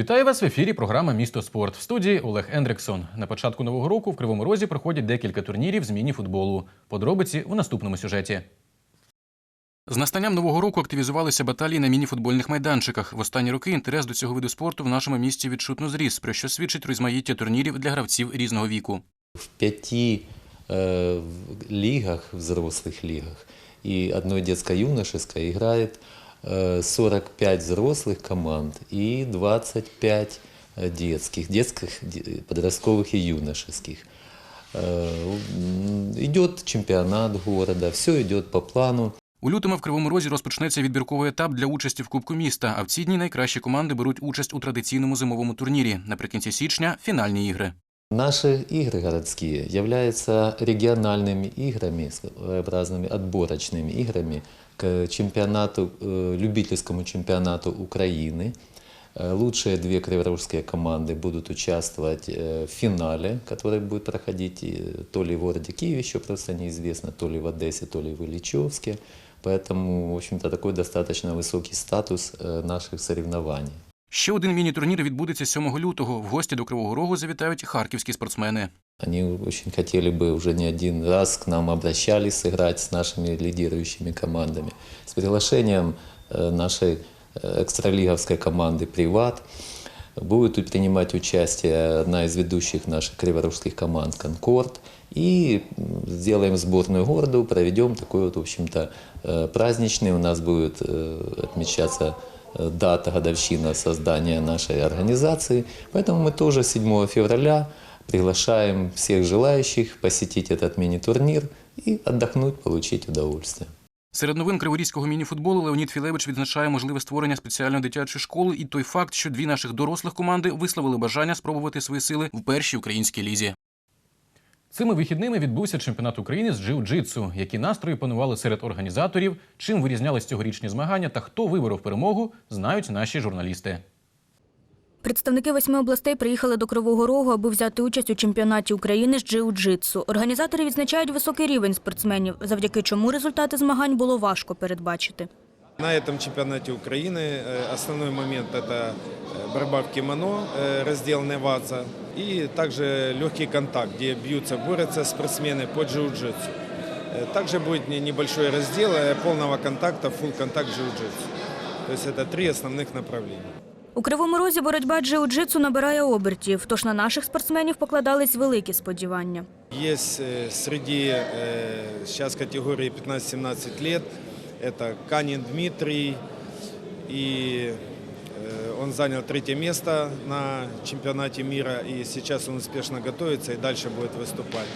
Вітаю вас в ефірі. Програма Місто спорт в студії Олег Ендриксон. На початку нового року в Кривому Розі проходять декілька турнірів з міні-футболу. Подробиці у наступному сюжеті. З настанням нового року активізувалися баталії на міні-футбольних майданчиках. В останні роки інтерес до цього виду спорту в нашому місті відчутно зріс, про що свідчить розмаїття турнірів для гравців різного віку. в пяти э, в лигах, взрослых лигах, и одной детско-юношеской играет э, 45 взрослых команд и 25 э, детских, детских, де- подростковых и юношеских. Э, м, Идет чемпионат города, все идет по плану. У лютому в Кривому Розі розпочнеться відбірковий етап для участі в Кубку міста. А в ці дні найкращі команди беруть участь у традиційному зимовому турнірі. Наприкінці січня фінальні ігри. Наши игры городские являются региональными играми, своеобразными отборочными играми к чемпионату, э, любительскому чемпионату Украины. Э, Лучшие две криворожские команды будут участвовать э, в финале, который будет проходить то ли в городе Киеве, еще просто неизвестно, то ли в Одессе, то ли в Ильичевске. Поэтому, в общем-то, такой достаточно высокий статус наших соревнований. Ще один міні-турнір відбудеться 7 лютого. В гості до Кривого Рогу завітають харківські спортсмени. Они очень хотели бы уже не один раз к нам обращались сыграть с нашими лидирующими командами. С приглашением э, нашей э, экстралиговской команды «Приват» будет тут принимать участие одна из ведущих наших криворужских команд «Конкорд». И м, сделаем сборную города, проведем такой вот, в общем-то, э, праздничный. У нас будет э, отмечаться э, дата, годовщина создания нашей организации. Поэтому мы тоже 7 февраля приглашаем всех желающих посетить этот мини-турнир и отдохнуть, получить удовольствие. Серед новин криворізького міні-футболу Леонід Філевич відзначає можливе створення спеціальної дитячої школи і той факт, що дві наших дорослих команди висловили бажання спробувати свої сили в першій українській лізі. Цими вихідними відбувся чемпіонат України з джиу-джитсу. Які настрої панували серед організаторів, чим вирізнялись цьогорічні змагання та хто виборов перемогу, знають наші журналісти. Представники восьми областей приїхали до Кривого Рогу, аби взяти участь у чемпіонаті України з джиу-джитсу. Організатори відзначають високий рівень спортсменів, завдяки чому результати змагань було важко передбачити. На этом чемпионате Украины э, основной момент – это э, борьба в кимоно, э, раздел Невадза, и также легкий контакт, где бьются, борются спортсмены по джиу-джитсу. Э, Также будет не- небольшой раздел э, полного контакта, full контакт джиу-джитсу. То есть это три основных направления. У Кривому Розі боротьба джиу-джитсу набирає обертів, тож на наших спортсменів покладались великі сподівання. Есть э, среди э, сейчас категории 15-17 лет, это Канин Дмитрий, и э, он занял третье место на чемпионате мира, и сейчас он успешно готовится и дальше будет выступать.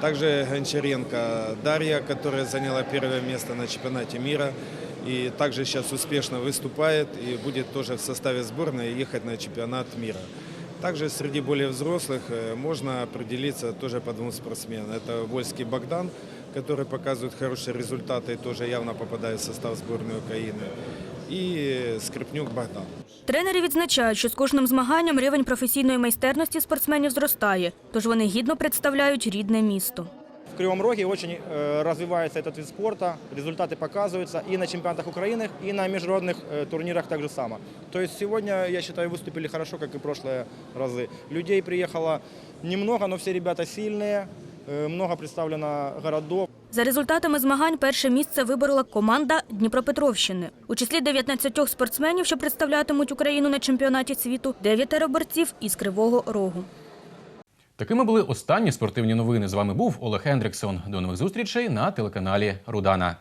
Также Гончаренко Дарья, которая заняла первое место на чемпионате мира, и также сейчас успешно выступает и будет тоже в составе сборной ехать на чемпионат мира. Также среди более взрослых э, можно определиться тоже по двум спортсменам. Это Вольский Богдан, который показывает хорошие результаты и тоже явно попадает в состав сборной Украины. И Скрипнюк Богдан. Тренери відзначають, що з кожним змаганням рівень професійної майстерності спортсменів зростає, тож вони гідно представляють рідне місто. В Кривом Роге очень э, развивается этот вид спорта, результаты показываются и на чемпионатах Украины, и на международных э, турнирах так же само. То есть сегодня, я считаю, выступили хорошо, как и прошлые разы. Людей приехало немного, но все ребята сильные, э, много представлено городов. За результатами змагань перше місце виборола команда Дніпропетровщини. У числі 19 спортсменів, що представлятимуть Україну на чемпіонаті світу, дев'ятеро борців із Кривого Рогу. Такими були останні спортивні новини. З вами був Олег Ендріксон. До нових зустрічей на телеканалі Рудана.